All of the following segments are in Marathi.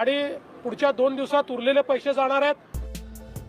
आणि पुढच्या दोन दिवसात उरलेले पैसे जाणार आहेत.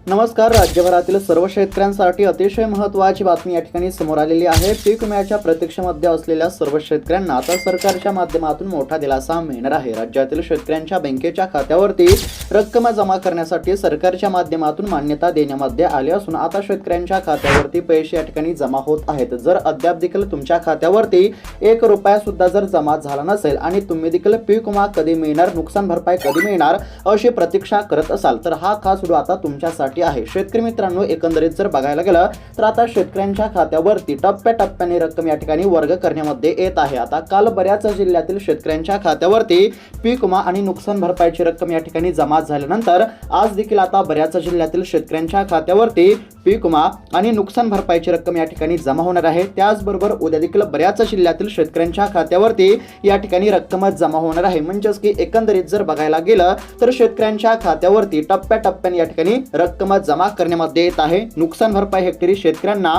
नमस्कार राज्यभरातील सर्व शेतकऱ्यांसाठी अतिशय महत्त्वाची बातमी या ठिकाणी समोर आलेली आहे. पीक विम्याच्या प्रतीक्षेमध्ये असलेल्या सर्व शेतकऱ्यांना आता सरकारच्या माध्यमातून मोठा दिलासा मिळणार आहे. राज्यातील शेतकऱ्यांच्या बँकेच्या खात्यावरती रक्कम जमा करण्यासाठी सरकारच्या माध्यमातून मान्यता देण्यामध्ये आली असून आता शेतकऱ्यांच्या खात्यावरती पैसे या ठिकाणी जमा होत आहेत. जर अद्याप देखील तुमच्या खात्यावरती एक रुपया सुद्धा जर जमा झाला नसेल आणि तुम्ही देखील पीक विमा कधी मिळणार नुकसान भरपाई कधी मिळणार अशी प्रतीक्षा करत असाल तर हा खास व्हिडिओ आता तुमच्यासाठी आहे. शेतकरी मित्रांनो एकंदरीत जर बघायला गेलं तर आता शेतकऱ्यांच्या खात्यावरती टप्प्याटप्प्याने रक्कम या ठिकाणी वर्ग करण्यामध्ये येत आहे. आता काल बऱ्याच जिल्ह्यातील शेतकऱ्यांच्या खात्यावरती पीक विमा आणि नुकसान भरपाईची रक्कम या ठिकाणी जमा झाल्यानंतर आज देखील आता बऱ्याच जिल्ह्यातील शेतकऱ्यांच्या खात्यावरती पीक विमा आणि नुकसान भरपाईची रक्कम या ठिकाणी जमा होणार आहे. त्याचबरोबर उद्या देखील बऱ्याच जिल्ह्यातील शेतकऱ्यांच्या खात्यावरती या ठिकाणी रक्कम जमा होणार आहे. म्हणजेच की एकंदरीत जर बघायला गेलं तर शेतकऱ्यांच्या खात्यावरती टप्प्याटप्प्याने या ठिकाणी रक्कम जमा करण्यामध्ये येत आहे. नुकसान भरपाई हेक्टरी शेतकऱ्यांना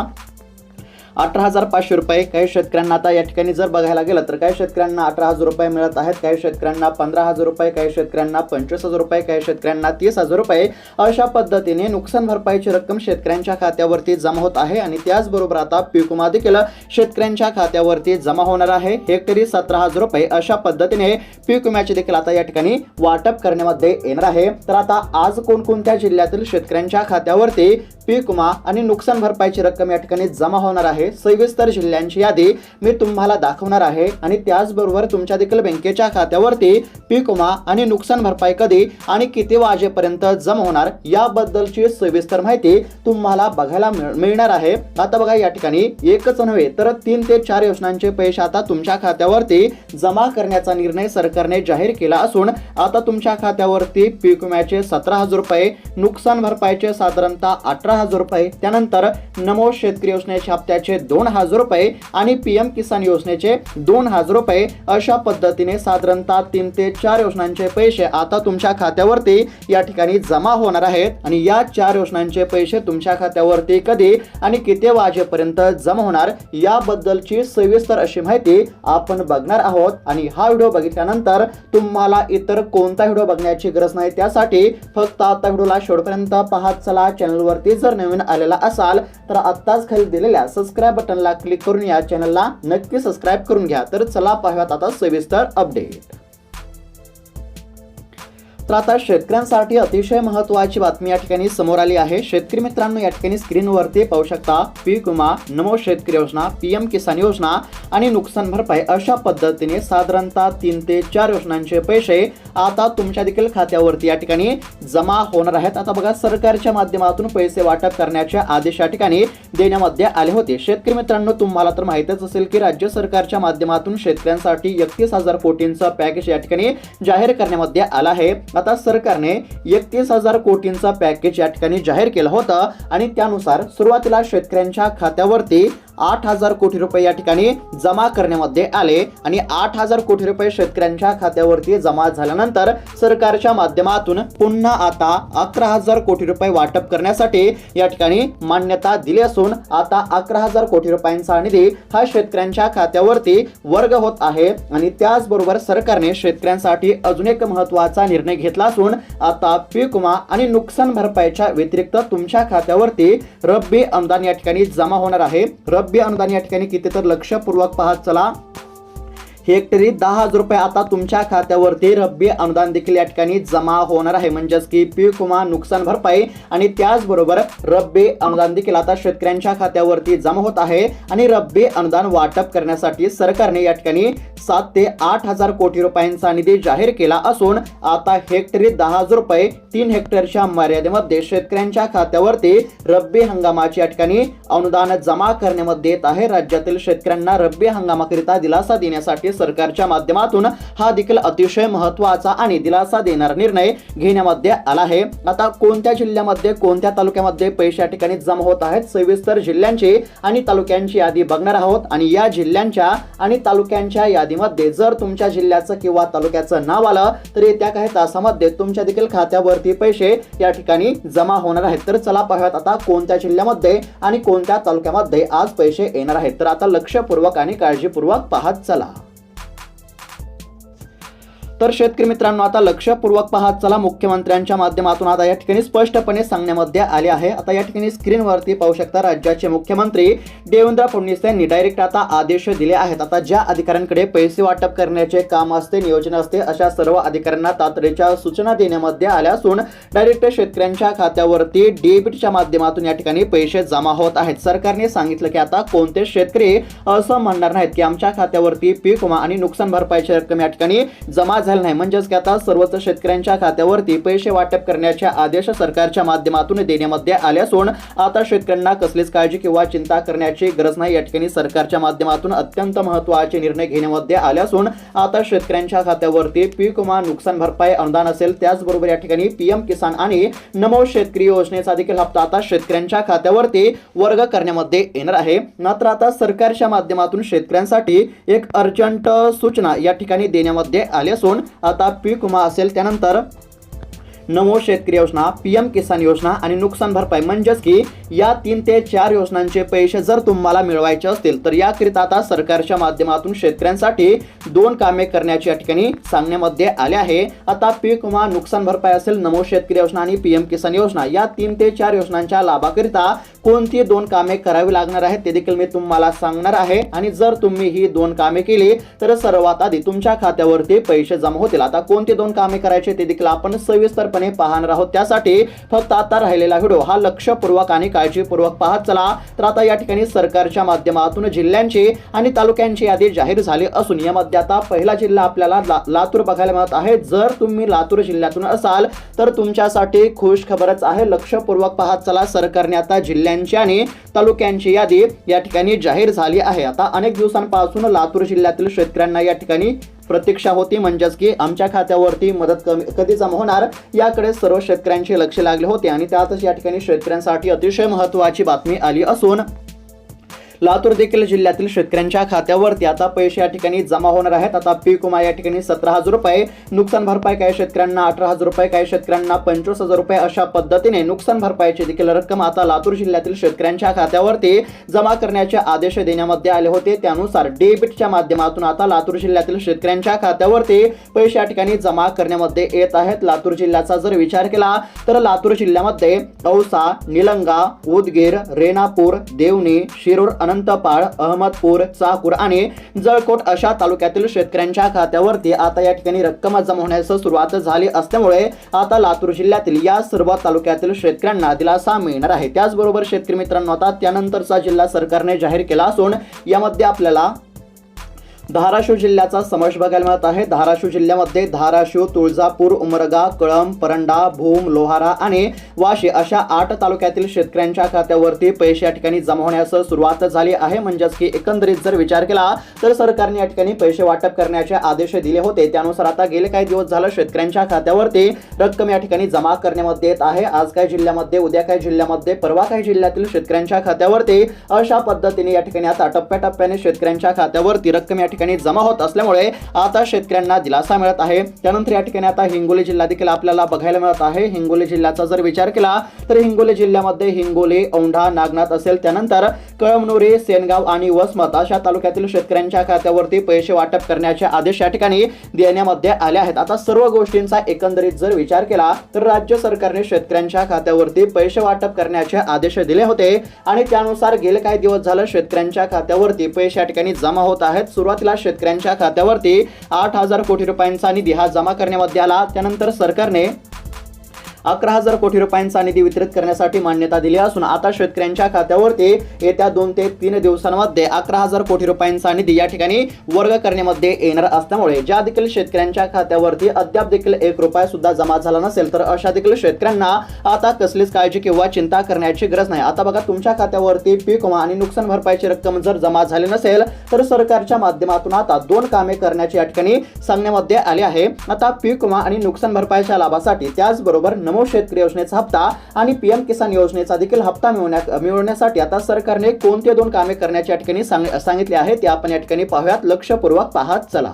अठरा हजार पाचशे रुपये. काही शेतकऱ्यांना आता या ठिकाणी जर बघायला गेलं तर काही शेतकऱ्यांना अठरा हजार रुपये मिळत आहेत. काही शेतकऱ्यांना पंधरा हजार रुपये काही शेतकऱ्यांना पंचवीस हजार रुपये काही शेतकऱ्यांना तीस हजार रुपये. अशा पद्धतीने नुकसान भरपाईची रक्कम शेतकऱ्यांच्या खात्यावरती जमा होत आहे आणि त्याचबरोबर आता पीक विमा देखील शेतकऱ्यांच्या खात्यावरती जमा होणार आहे. हेक्टरी सतरा हजार रुपये अशा पद्धतीने पीक विम्याचे देखील आता या ठिकाणी वाटप करण्यामध्ये येणार आहे. तर आता आज कोणकोणत्या जिल्ह्यातील शेतकऱ्यांच्या खात्यावरती पीक विमा आणि नुकसान भरपाईची रक्कम या ठिकाणी जमा होणार आहे? सविस्तर जिल्ह्यांची यादी मी तुम्हाला दाखवणार आहे. आणि त्याचबरोबर तुमच्या देखील बँकेच्या खात्यावरती पीक विमा आणि नुकसान भरपाई कधी आणि किती वाजेपर्यंत जमा होणार याबद्दलची सविस्तर माहिती तुम्हाला बघायला मिळ- मिळणार आहे. आता बघा या ठिकाणी एकच नव्हे तर तीन ते चार योजनांचे पैसे आता तुमच्या खात्यावरती जमा करण्याचा निर्णय सरकारने जाहीर केला असून आता तुमच्या खात्यावरती पीक विम्याचे सतरा हजार रुपये नुकसान भरपाईचे साधारणतः अठरा हजार रुपये त्यानंतर नमो शेतकरी योजनेच्या हप्त्याचे दोन हजार रुपये आणि पीएम किसान योजनेचे दोन हजार रुपये अशा पद्धतीने साधारणतः तीन ते चार योजनांचे पैसे आता तुमच्या खात्यावरती या ठिकाणी जमा होणार आहेत. आणि या चार योजनांचे पैसे तुमच्या खात्यावरती कधी आणि किती वाजेपर्यंत जमा होणार याबद्दलची सविस्तर अशी माहिती आपण बघणार आहोत. आणि हा व्हिडिओ बघितल्यानंतर तुम्हाला इतर कोणता व्हिडिओ बघण्याची गरज नाही त्यासाठी फक्त आता व्हिडिओला शेवटपर्यंत पाहत चला. चॅनलवरती जर नवीन आलेला असाल तर आत्ताच खाली दिलेल्या सबस्क्राईब बटनला क्लिक करून या चॅनलला नक्की सबस्क्राईब करून घ्या. तर चला पाहूयात आता सविस्तर अपडेट तर आता शेतकऱ्यांसाठी अतिशय महत्त्वाची बातमी या ठिकाणी समोर आली आहे. शेतकरी मित्रांनो या ठिकाणी स्क्रीनवरती पाहू शकता पीक विमा नमो शेतकरी योजना पीएम किसान योजना आणि नुकसान भरपाई अशा पद्धतीने साधारणतः तीन ते चार योजनांचे पैसे आता तुमच्या देखील खात्यावरती या ठिकाणी जमा होणार आहेत. आता बघा सरकारच्या माध्यमातून पैसे वाटप करण्याचे आदेश या ठिकाणी देण्यामध्ये आले होते. शेतकरी मित्रांनो तुम्हाला तर माहितच असेल की राज्य सरकारच्या माध्यमातून शेतकऱ्यांसाठी एकतीस हजार कोटींचा पॅकेज या ठिकाणी जाहीर करण्यामध्ये आला आहे. आता सरकारने एकतीस हजार कोटींचा पॅकेज या ठिकाणी जाहीर केलं होतं आणि त्यानुसार सुरुवातीला शेतकऱ्यांच्या खात्यावरती आठ हजार कोटी रुपये या ठिकाणी जमा करण्यामध्ये आले आणि आठ हजार कोटी रुपये शेतकऱ्यांच्या खात्यावरती जमा झाल्यानंतर सरकारच्या माध्यमातून पुन्हा आता अकरा हजार कोटी रुपये वाटप करण्यासाठी या ठिकाणी मान्यता दिली असून आता अकरा हजार कोटी रुपयांचा निधी हा शेतकऱ्यांच्या खात्यावरती वर्ग होत आहे आणि त्याचबरोबर सरकारने शेतकऱ्यांसाठी अजून एक महत्त्वाचा निर्णय घेतला असून आता पीक विमा आणि नुकसान भरपाईच्या व्यतिरिक्त तुमच्या खात्यावरती रब्बी अनुदान या ठिकाणी जमा होणार आहे. रब्बी अनुदान या ठिकाणी किती तर लक्षपूर्वक पाहत चला. हेक्टरी दहा हजार रुपये आता तुमच्या खात्यावरती रब्बी अनुदान देखील या ठिकाणी जमा होणार आहे. म्हणजेच की पीक विमा नुकसान भरपाई आणि त्याचबरोबर रब्बी अनुदान देखील आता शेतकऱ्यांच्या खात्यावरती जमा होत आहे आणि रब्बी अनुदान वाटप करण्यासाठी सरकारने या ठिकाणी सात ते आठ हजार कोटी रुपयांचा निधी जाहीर केला असून आता हेक्टरी दहा हजार रुपये तीन हेक्टरच्या मर्यादेमध्ये शेतकऱ्यांच्या खात्यावरती रब्बी हंगामाची या ठिकाणी अनुदान जमा करण्यामध्ये येत आहे. राज्यातील शेतकऱ्यांना रब्बी हंगामाकरिता दिलासा देण्यासाठी सरकारच्या माध्यमातून हा देखील अतिशय महत्त्वाचा आणि दिलासा देणारा निर्णय घेण्यामध्ये आला आहे. आता कोणत्या जिल्ह्यामध्ये कोणत्या तालुक्यामध्ये पैसे या ठिकाणी जमा होत आहेत सविस्तर जिल्ह्यांची आणि तालुक्यांची यादी बघणार आहोत. आणि या जिल्ह्यांच्या आणि तालुक्यांच्या यादीमध्ये जर तुमच्या जिल्ह्याचं किंवा तालुक्याचं नाव आलं तर येत्या काही तासामध्ये तुमच्या देखील खात्यावरती पैसे या ठिकाणी जमा होणार आहेत. तर चला पाहूयात आता कोणत्या जिल्ह्यामध्ये आणि कोणत्या तालुक्यामध्ये आज पैसे येणार आहेत. तर आता लक्षपूर्वक आणि काळजीपूर्वक पाहत चला. तर शेतकरी मित्रांनो आता लक्षपूर्वक पाहत चला मुख्यमंत्र्यांच्या माध्यमातून आता या ठिकाणी स्पष्टपणे सांगण्यामध्ये आले आहे. आता या ठिकाणी स्क्रीनवरती पाहू शकता राज्याचे मुख्यमंत्री देवेंद्र फडणवीस यांनी डायरेक्ट आता आदेश दिले आहेत. आता ज्या अधिकाऱ्यांकडे पैसे वाटप करण्याचे काम असते नियोजन असते अशा सर्व अधिकाऱ्यांना तातडीच्या सूचना देण्यामध्ये आल्या असून डायरेक्ट शेतकऱ्यांच्या खात्यावरती डेबिटच्या माध्यमातून या ठिकाणी पैसे जमा होत आहेत. सरकारने सांगितलं की आता कोणते शेतकरी असं म्हणणार नाहीत की आमच्या खात्यावरती पीक विमा आणि नुकसान भरपाईची रक्कम या ठिकाणी जमा झाली नाही. म्हणजेच की आता सर्वच शेतकऱ्यांच्या खात्यावरती पैसे वाटप करण्याचे आदेश सरकारच्या माध्यमातून देण्यामध्ये आले असून आता शेतकऱ्यांना कसलीच काळजी किंवा चिंता करण्याची गरज नाही. या ठिकाणी सरकारच्या माध्यमातून अत्यंत महत्त्वाचे निर्णय घेण्यामध्ये आले असून आता शेतकऱ्यांच्या खात्यावरती पीक विमा नुकसान भरपाई अनुदान असेल त्याचबरोबर या ठिकाणी पीएम किसान आणि नमो शेतकरी योजनेचा देखील हप्ता आता शेतकऱ्यांच्या खात्यावरती वर्ग करण्यामध्ये येणार आहे. मात्र आता सरकारच्या माध्यमातून शेतकऱ्यांसाठी एक अर्जंट सूचना या ठिकाणी देण्यामध्ये आली असून आता पीक विमा असेल त्यानंतर नमो शेतकरी योजना पीएम किसान योजना आणि नुकसान भरपाई म्हणजेच की या तीन ते चार योजनांचे पैसे जर तुम्हाला मिळवायचे असतील तर याकरिता आता सरकारच्या माध्यमातून शेतकऱ्यांसाठी दोन कामे करण्याची या ठिकाणी सांगण्यामध्ये आले आहे. आता पीक विमा नुकसान भरपाई असेल नमो शेतकरी योजना आणि पीएम किसान योजना या तीन ते चार योजनांच्या लाभाकरिता कोणती दोन कामे करावी लागणार आहेत ते देखील मी तुम्हाला सांगणार आहे. आणि जर तुम्ही ही दोन कामे केली तर सर्वात आधी तुमच्या खात्यावरती पैसे जमा होतील. आता कोणती दोन कामे करायचे ते देखील आपण सविस्तरपणे पाहणार आहोत. त्यासाठी फक्त आता राहिलेला व्हिडिओ हा लक्षपूर्वक आणि काळजीपूर्वक पाहत चला. तर आता या ठिकाणी सरकारच्या माध्यमातून जिल्ह्यांची आणि तालुक्यांची यादी जाहीर झाली असून यामध्ये आता पहिला जिल्हा आपल्याला ला- लातूर बघायला मिळत आहे. जर तुम्ही लातूर जिल्ह्यातून असाल तर तुमच्यासाठी खुश खबरच आहे. लक्षपूर्वक पाहत चला. सरकारने आता जिल्ह्यांची आणि तालुक्यांची यादी या ठिकाणी जाहीर झाली आहे. आता अनेक दिवसांपासून लातूर जिल्ह्यातील शेतकऱ्यांना या ठिकाणी प्रतीक्षा होती म्हणजेच की आमच्या खात्यावरती मदत कमी कधी जमा होणार याकडे सर्व शेतकऱ्यांचे लक्ष लागले होते. आणि त्यातच या ठिकाणी शेतकऱ्यांसाठी अतिशय महत्त्वाची बातमी आली असून लातूर देखील जिल्ह्यातील शेतकऱ्यांच्या खात्यावरती आता पैसे या ठिकाणी जमा होणार आहेत. आता पीक विमा या ठिकाणी सतरा हजार रुपये नुकसान भरपाई काही शेतकऱ्यांना अठरा हजार रुपये काही शेतकऱ्यांना पंचवीस हजार रुपये अशा पद्धतीने नुकसान भरपाईची देखील रक्कम आता लातूर जिल्ह्यातील शेतकऱ्यांच्या खात्यावरती जमा करण्याचे आदेश देण्यामध्ये आले होते. त्यानुसार डेबिटच्या माध्यमातून आता लातूर जिल्ह्यातील शेतकऱ्यांच्या खात्यावरती पैसे या ठिकाणी जमा करण्यामध्ये येत आहेत. लातूर जिल्ह्याचा जर विचार केला तर लातूर जिल्ह्यामध्ये औसा निलंगा उदगीर रेणापूर देवणी शिरूर अनंतपाळ अहमदपूर चाकूर आणि जळकोट अशा तालुक्यातील शेतकऱ्यांच्या खात्यावरती आता या ठिकाणी रक्कम जमा होण्यास सुरुवात झाली असल्यामुळे आता लातूर जिल्ह्यातील या सर्व तालुक्यातील शेतकऱ्यांना दिलासा मिळणार आहे. त्याचबरोबर शेतकरी मित्रांनो आता त्यानंतरचा जिल्हा सरकारने जाहीर केला असून यामध्ये आपल्याला धाराशिव जिल्ह्याचा समावेश बघायला मिळत आहे. धाराशिव जिल्ह्यामध्ये धाराशिव तुळजापूर उमरगा कळंब परंडा भूम लोहारा आणि वाशी अशा आठ तालुक्यातील शेतकऱ्यांच्या खात्यावरती पैसे या ठिकाणी जमा होण्यास सुरुवात झाली आहे. म्हणजेच की एकंदरीत जर विचार केला तर सरकारने या ठिकाणी पैसे वाटप करण्याचे आदेश दिले होते. त्यानुसार आता गेले काही दिवस झालं शेतकऱ्यांच्या खात्यावरती रक्कम या ठिकाणी जमा करण्यामध्ये येत आहे. आज काही जिल्ह्यामध्ये उद्या काही जिल्ह्यामध्ये परवा काही जिल्ह्यातील शेतकऱ्यांच्या खात्यावरती अशा पद्धतीने या ठिकाणी आता टप्प्याटप्प्याने शेतकऱ्यांच्या खात्यावरती रक्कम या ठिकाणी जमा होत असल्यामुळे आता शेतकऱ्यांना दिलासा मिळत आहे. त्यानंतर या ठिकाणी आता हिंगोली जिल्हा देखील आपल्याला बघायला मिळत आहे. हिंगोली जिल्ह्याचा जर विचार केला तर हिंगोली जिल्ह्यामध्ये हिंगोली औंढा नागनाथ असेल त्यानंतर कळमनुरी सेनगाव आणि वसमत अशा तालुक्यातील शेतकऱ्यांच्या खात्यावरती पैसे वाटप करण्याचे आदेश या ठिकाणी देण्यामध्ये आले आहेत. आता सर्व गोष्टींचा एकंदरीत जर विचार केला तर राज्य सरकारने शेतकऱ्यांच्या खात्यावरती पैसे वाटप करण्याचे आदेश दिले होते. आणि त्यानुसार गेले काही दिवस झालं शेतकऱ्यांच्या खात्यावरती पैसे या ठिकाणी जमा होत आहेत. सुरुवातीला शेतकऱ्यांच्या खात्यावरती आठ हजार कोटी रुपयांचा निधी हा जमा करण्यामध्ये आला. त्यानंतर सरकारने अकरा हजार कोटी रुपयांचा निधी वितरित करण्यासाठी मान्यता दिली असून आता शेतकऱ्यांच्या खात्यावरती येत्या दोन ते तीन दिवसांमध्ये अकरा हजार कोटी रुपयांचा निधी या ठिकाणी वर्ग करण्यामध्ये येणार असल्यामुळे ज्या देखील शेतकऱ्यांच्या खात्यावरती अद्याप देखील एक रुपया सुद्धा जमा झाला नसेल तर अशा देखील शेतकऱ्यांना आता कसलीच काळजी किंवा चिंता करण्याची गरज नाही. आता बघा तुमच्या खात्यावरती पीक विमा आणि नुकसान भरपाईची रक्कम जर जमा झाली नसेल तर सरकारच्या माध्यमातून आता दोन कामे करण्याची या ठिकाणी सांगण्यामध्ये आले आहे. आता पीक विमा आणि नुकसान भरपाईच्या लाभासाठी त्याचबरोबर नमो शेतकरी योजनेचा हप्ता आणि पीएम किसान योजनेचा देखील हप्ता मिळवण्या मिळवण्यासाठी आता सरकारने कोणते दोन कामे करण्याच्या ठिकाणी सांग सांगितले आहे ते आपण या ठिकाणी पाहूयात. लक्षपूर्वक पाहत चला.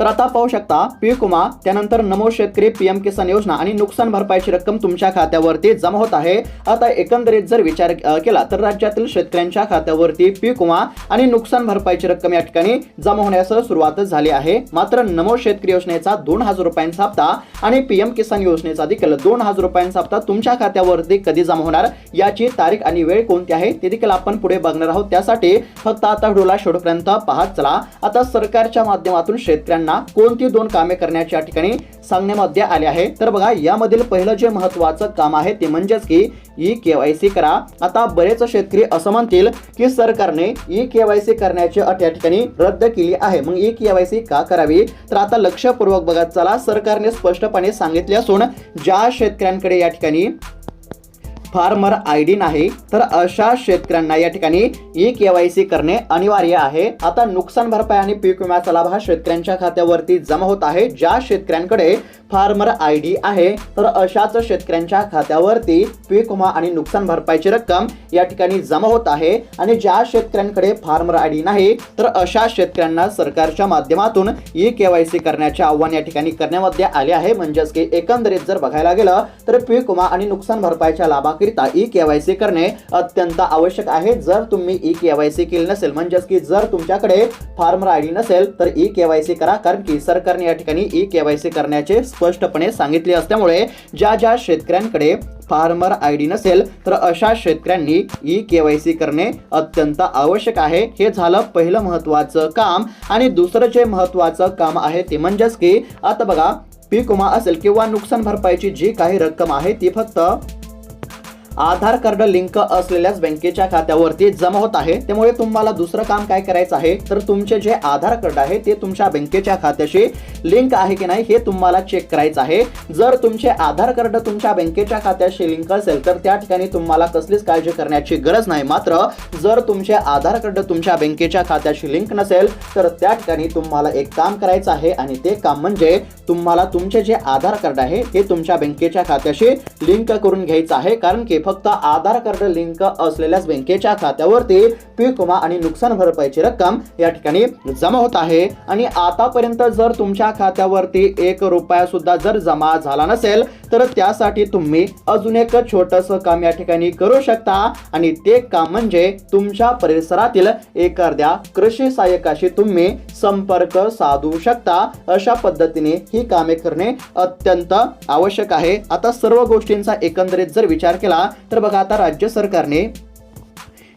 तर आता पाहू शकता पीक विमा त्यानंतर नमो शेतकरी पीएम किसान योजना आणि नुकसान भरपाईची रक्कम तुमच्या खात्यावरती जमा होत आहे. आता एकंदरीत जर विचार केला तर राज्यातील शेतकऱ्यांच्या खात्यावरती पीक विमा आणि नुकसान भरपाईची रक्कम या ठिकाणी जमा होण्यास सुरुवात झाली आहे. मात्र नमो शेतकरी योजनेचा दोन हजार रुपयांचा हप्ता आणि पीएम किसान योजनेचा देखील दोन हजार रुपयांचा हप्ता तुमच्या खात्यावरती कधी जमा होणार याची तारीख आणि वेळ कोणती आहे ते देखील आपण पुढे बघणार आहोत. त्यासाठी फक्त आता व्हिडिओला शेवटपर्यंत पाहत चला. आता सरकारच्या माध्यमातून शेतकऱ्यांना कोणती दोन कामे करण्याच्या ठिकाणी सांगण्यामध्ये आले आहे. तर बघा यामधील पहिलं जे महत्वाचं काम आहे ते म्हणजेच की ई केवायसी करा. आता बरेच शेतकरी असं म्हणतील की सरकारने ई केवायसी करण्याची अट या ठिकाणी रद्द केली आहे. मग ई केवायसी का करावी? तर आता लक्षपूर्वक बघत चला. सरकारने स्पष्टपणे सांगितले असून ज्या शेतकऱ्यांकडे या ठिकाणी फार्मर आय डी नाही तर अशा शेतकऱ्यांना या ठिकाणी ई केवायसी करणे अनिवार्य आहे. आता नुकसान भरपाई आणि पीक विम्याचा लाभ हा शेतकऱ्यांच्या खात्यावरती जमा होत आहे. ज्या शेतकऱ्यांकडे फार्मर आय डी आहे तर अशाच शेतकऱ्यांच्या खात्यावरती पीक विमा आणि नुकसान भरपाईची रक्कम या ठिकाणी जमा होत आहे. आणि ज्या शेतकऱ्यांकडे फार्मर आय डी नाही तर अशा शेतकऱ्यांना सरकारच्या माध्यमातून ई केवायसी करण्याचे आव्हान या ठिकाणी करण्यामध्ये आले आहे. म्हणजेच की एकंदरीत जर बघायला गेलं तर पीक विमा आणि नुकसान भरपाईच्या लाभाकरिता ई सी करणे अत्यंत आवश्यक आहे. जर तुम्ही ई केवायसी केली नसेल म्हणजेच की जर तुमच्याकडे फार्मर आय डी नसेल तर ई केवायसी करा. कारण की सरकारने या ठिकाणी ई के वाय सी करण्याचे स्पष्टपणे सांगितले असल्यामुळे ज्या ज्या शेतकऱ्यांकडे फार्मर आय डी नसेल तर अशा शेतकऱ्यांनी ई के वाय सी करणे अत्यंत आवश्यक आहे. हे झालं पहिलं महत्त्वाचं काम. आणि दुसरं जे महत्त्वाचं काम आहे ते म्हणजेच की आता बघा पीक विमा असेल किंवा नुकसान भरपाईची जी काही रक्कम आहे ती फक्त आधार कार्ड लिंक असलेल्याच बँकेच्या खात्यावरती जमा होत आहे. त्यामुळे तुम्हाला दुसरं काम काय करायचं आहे? तर तुमचे जे आधार कार्ड आहे ते तुमच्या बँकेच्या खात्याशी लिंक आहे की नाही हे तुम्हाला चेक करायचं आहे. जर तुमचे आधार कार्ड तुमच्या बँकेच्या खात्याशी लिंक असेल तर त्या ठिकाणी तुम्हाला कसलीच काळजी करण्याची गरज नाही. मात्र जर तुमचे आधार कार्ड तुमच्या बँकेच्या खात्याशी लिंक नसेल तर त्या ठिकाणी तुम्हाला एक काम करायचं आहे आणि ते काम म्हणजे तुम्हाला तुमचे जे आधार कार्ड आहे हे तुमच्या बँकेच्या खात्याशी लिंक करून घ्यायचं आहे. कारण की फक्त आधार कार्ड लिंक असलेल्याच बँकेच्या खात्यावरती पीक विमा आणि नुकसान भरपाईची रक्कम या ठिकाणी जमा होत आहे. आणि आतापर्यंत जर तुमच्या खात्यावरती एक रुपया सुद्धा जर जमा झाला नसेल तर त्यासाठी तुम्ही अजून एक छोटस काम या ठिकाणी करू शकता. आणि ते काम म्हणजे तुमच्या परिसरातील एखाद्या कृषी सहाय्यकाशी तुम्ही संपर्क साधू शकता. अशा पद्धतीने ही कामे करणे अत्यंत आवश्यक आहे. आता सर्व गोष्टींचा एकंदरीत जर विचार केला तर बघा आता राज्य सरकारने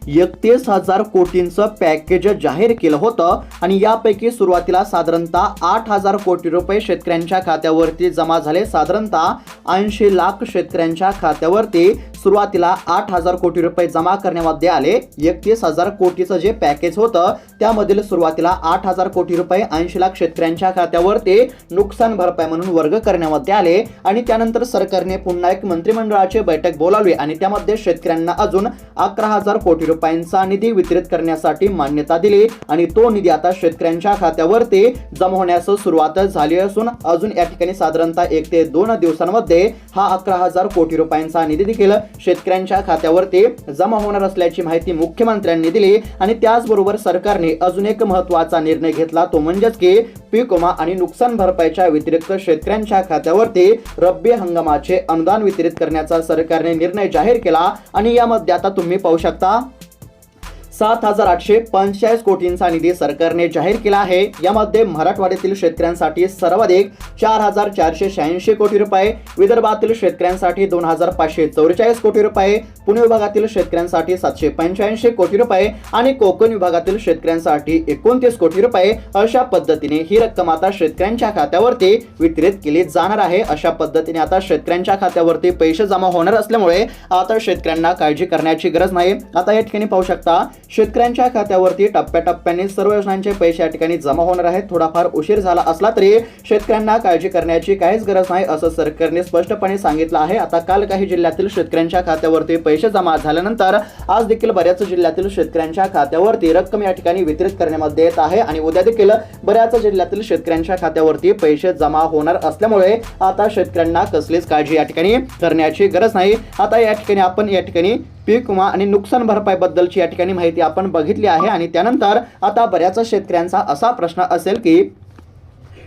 एकतीस हजार कोटींचं पॅकेज जाहीर केलं होतं आणि यापैकी सुरुवातीला साधारणतः आठ हजार कोटी रुपये शेतकऱ्यांच्या खात्यावरती जमा झाले. साधारणतः ऐंशी लाख शेतकऱ्यांच्या खात्यावरती सुरुवातीला आठ हजार कोटी रुपये जमा करण्यामध्ये आले. एकतीस हजार कोटीचं जे पॅकेज होतं त्यामधील सुरुवातीला आठ हजार कोटी रुपये ऐंशी लाख शेतकऱ्यांच्या खात्यावरती नुकसान भरपाई म्हणून वर्ग करण्यामध्ये आले आणि त्यानंतर सरकारने पुन्हा एक मंत्रिमंडळाची बैठक बोलावली आणि त्यामध्ये शेतकऱ्यांना अजून अकरा हजार कोटी रुपयांचा निधी वितरित करण्यासाठी मान्यता दिली आणि तो निधी आता शेतकऱ्यांच्या खात्यावरती जमा होण्यास सुरुवात झाली असून अजून या ठिकाणी साधारणतः एक ते दोन दिवसांमध्ये हा अकरा हजार कोटी रुपयांचा निधी देखील शेतकऱ्यांच्या खात्यावरती जमा होणार असल्याची माहिती मुख्यमंत्र्यांनी दिली आणि त्याचबरोबर सरकारने अजून एक महत्त्वाचा निर्णय घेतला तो म्हणजेच की पीक विमा आणि नुकसान भरपाईच्या व्यतिरिक्त शेतकऱ्यांच्या खात्यावरती रब्बी हंगामाचे अनुदान वितरित करण्याचा सरकारने निर्णय जाहीर केला आणि यामध्ये आता तुम्ही पाहू शकता. सात हजार आठशे पंचेचाळीस कोटींचा निधी सरकारने जाहीर केला आहे. यामध्ये मराठवाड्यातील शेतकऱ्यांसाठी सर्वाधिक चार हजार चारशे शहाऐंशी कोटी रुपये विदर्भातील शेतकऱ्यांसाठी दोन हजार पाचशे चौवेचाळीस कोटी रुपये पुणे विभागातील शेतकऱ्यांसाठी सातशे पंच्याऐंशी कोटी रुपये आणि कोकण विभागातील शेतकऱ्यांसाठी एकोणतीस कोटी रुपये अशा पद्धतीने ही रक्कम आता शेतकऱ्यांच्या खात्यावरती वितरित केली जाणार आहे. अशा पद्धतीने आता शेतकऱ्यांच्या खात्यावरती पैसे जमा होणार असल्यामुळे आता शेतकऱ्यांना काळजी करण्याची गरज नाही. आता या ठिकाणी पाहू शकता शेतकऱ्यांच्या खात्यावरती टप्प्याटप्प्याने सर्व योजनांचे पैसे या ठिकाणी जमा होणार आहेत. थोडाफार उशीर झाला असला तरी शेतकऱ्यांना काळजी करण्याची काहीच गरज नाही असं सरकारने स्पष्टपणे सांगितलं आहे. आता काल काही जिल्ह्यातील शेतकऱ्यांच्या खात्यावरती पैसे जमा झाल्यानंतर आज देखील बऱ्याच जिल्ह्यातील शेतकऱ्यांच्या खात्यावरती रक्कम या ठिकाणी वितरित करण्यामध्ये येत आहे आणि उद्या देखील बऱ्याच जिल्ह्यातील शेतकऱ्यांच्या खात्यावरती पैसे जमा होणार असल्यामुळे आता शेतकऱ्यांना कसलीच काळजी या ठिकाणी करण्याची गरज नाही. आता या ठिकाणी आपण या ठिकाणी पीक विमा आणि नुकसान भरपाईबद्दलची या ठिकाणी माहिती आपण बघितली आहे. आणि त्यानंतर आता बऱ्याच शेतकऱ्यांचा असा प्रश्न असेल की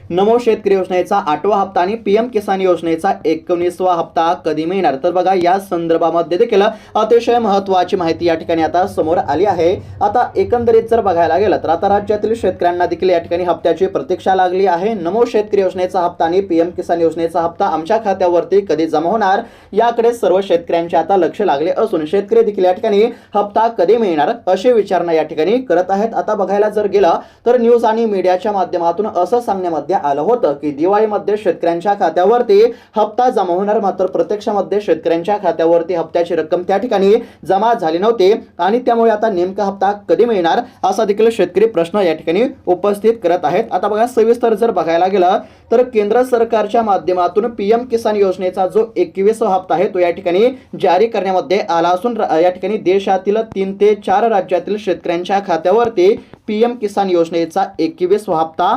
नमो शेतकरी योजनेचा आठवा हप्ता आणि पीएम किसान योजनेचा एकोणीसवा हप्ता कधी मिळणार? तर बघा या संदर्भामध्ये देखील अतिशय महत्वाची माहिती या ठिकाणी आता समोर आली आहे. आता एकंदरीत जर बघायला गेलं तर आता राज्यातील शेतकऱ्यांना देखील या ठिकाणी हप्त्याची प्रतीक्षा लागली आहे. नमो शेतकरी योजनेचा हप्ता आणि पीएम किसान योजनेचा हप्ता आमच्या खात्यावरती कधी जमा होणार? याकडे सर्व शेतकऱ्यांचे आता लक्ष लागले असून शेतकरी देखील या ठिकाणी हप्ता कधी मिळणार अशी विचारणा या ठिकाणी करत आहेत. आता बघायला जर गेलं तर न्यूज आणि मीडियाच्या माध्यमातून असं सांगण्यामध्ये आलं होतं की दिवाळीमध्ये शेतकऱ्यांच्या खात्यावरती हप्ता जमा होणार मात्र प्रत्यक्षामध्ये शेतकऱ्यांच्या खात्यावरती हप्त्याची रक्कम त्या ठिकाणी जमा झाली नव्हती आणि त्यामुळे आता नेमका हप्ता कधी मिळणार असा देखील शेतकरी प्रश्न या ठिकाणी उपस्थित करत आहेत. आता बघा सविस्तर जर बघायला गेलं तर केंद्र सरकारच्या माध्यमातून पीएम किसान योजनेचा जो एकवीस हप्ता आहे तो या ठिकाणी जारी करण्यामध्ये आला असून या ठिकाणी देशातील तीन ते चार राज्यातील शेतकऱ्यांच्या खात्यावरती पीएम किसान योजनेचा एकवीस हप्ता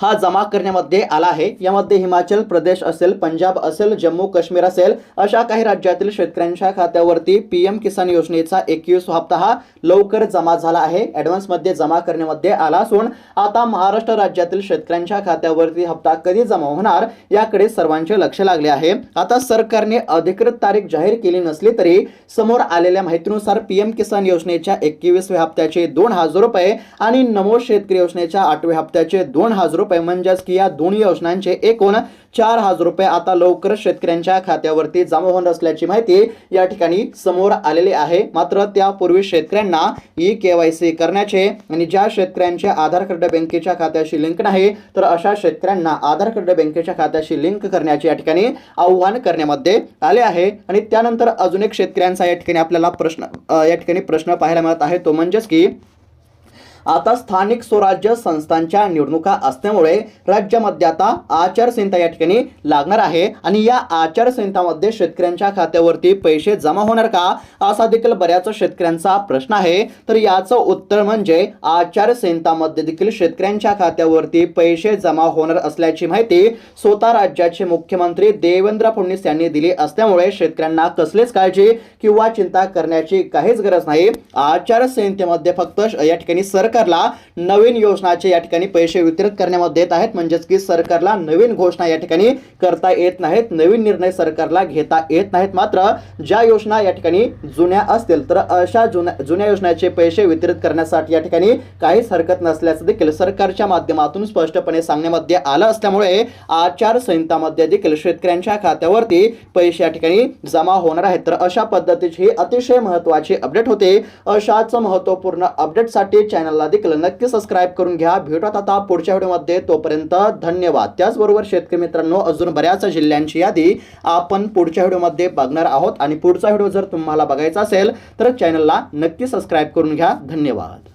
हा जमा करण्यामध्ये आला आहे. यामध्ये हिमाचल प्रदेश असेल पंजाब असेल जम्मू काश्मीर असेल अशा काही राज्यातील शेतकऱ्यांच्या खात्यावरती पीएम किसान योजनेचा एकवीस हप्ता हा लवकर जमा झाला आहे. ॲडव्हान्समध्ये जमा करण्यामध्ये आला असून आता महाराष्ट्र राज्यातील शेतकऱ्यांच्या खात्यावरती हप्ता कधी जमा होणार याकडे सर्वांचे लक्ष लागले आहे. आता सरकारने अधिकृत तारीख जाहीर केली नसली तरी समोर आलेल्या माहितीनुसार पीएम किसान योजनेच्या एकवीसव्या हप्त्याचे दोन हजार रुपये आणि नमो शेतकरी योजनेच्या आठव्या हप्त्याचे दोन हजार रुपये म्हणजेच की या दोन्ही योजनांचे एकूण चार हजार रुपये आता लवकर शेतकऱ्यांच्या खात्यावरती जमा होणार असल्याची माहिती या ठिकाणी समोर आलेली आहे. मात्र त्यापूर्वी शेतकऱ्यांना ई के वाय सी करण्याचे आणि ज्या शेतकऱ्यांचे आधार कार्ड बँकेच्या खात्याशी लिंक नाही तर अशा शेतकऱ्यांना आधार कार्ड बँकेच्या खात्याशी लिंक करण्याचे या ठिकाणी आव्हान करण्यामध्ये आले आहे. आणि त्यानंतर अजून एक शेतकऱ्यांचा या ठिकाणी आपल्याला प्रश्न या ठिकाणी प्रश्न पाहायला मिळत आहे. तो म्हणजेच की आता स्थानिक स्वराज्य संस्थांच्या निवडणुका असल्यामुळे राज्यामध्ये आता आचारसंहिता या ठिकाणी लागणार आहे. आणि या आचारसंहितामध्ये शेतकऱ्यांच्या खात्यावरती पैसे जमा होणार का? असा देखील बऱ्याच शेतकऱ्यांचा प्रश्न आहे. तर याचं उत्तर म्हणजे आचारसंहितामध्ये देखील शेतकऱ्यांच्या खात्यावरती पैसे जमा होणार असल्याची माहिती स्वतः राज्याचे मुख्यमंत्री देवेंद्र फडणवीस यांनी दिली असल्यामुळे शेतकऱ्यांना कसलीच काळजी किंवा चिंता करण्याची काहीच गरज नाही. आचारसंहितेमध्ये फक्त या ठिकाणी सरकारला नवीन योजनाचे या ठिकाणी पैसे वितरित करण्यामध्ये येत आहेत. म्हणजेच की सरकारला नवीन घोषणा या ठिकाणी करता येत नाहीत. नवीन निर्णय सरकारला घेता येत नाहीत. मात्र ज्या योजना या ठिकाणी जुन्या असतील तर अशा जुन्या जुन्या योजनाचे पैसे वितरित करण्यासाठी या ठिकाणी काहीच हरकत नसल्याचं देखील सरकारच्या माध्यमातून स्पष्टपणे सांगण्यामध्ये आलं असल्यामुळे आचारसंहितामध्ये देखील शेतकऱ्यांच्या खात्यावरती पैसे या ठिकाणी जमा होणार आहेत. तर अशा पद्धतीची अतिशय महत्वाची अपडेट होते. अशाच महत्त्वपूर्ण अपडेटसाठी चॅनलला देखील नक्की सबस्क्राईब करून घ्या. भेटूयात आता पुढच्या व्हिडिओमध्ये. तोपर्यंत धन्यवाद. त्याचबरोबर शेतकरी मित्रांनो अजून बऱ्याच जिल्ह्यांची यादी आपण पुढच्या व्हिडिओमध्ये बघणार आहोत. आणि पुढचा व्हिडिओ जर तुम्हाला बघायचा असेल तर चॅनलला नक्की सबस्क्राईब करून घ्या. धन्यवाद.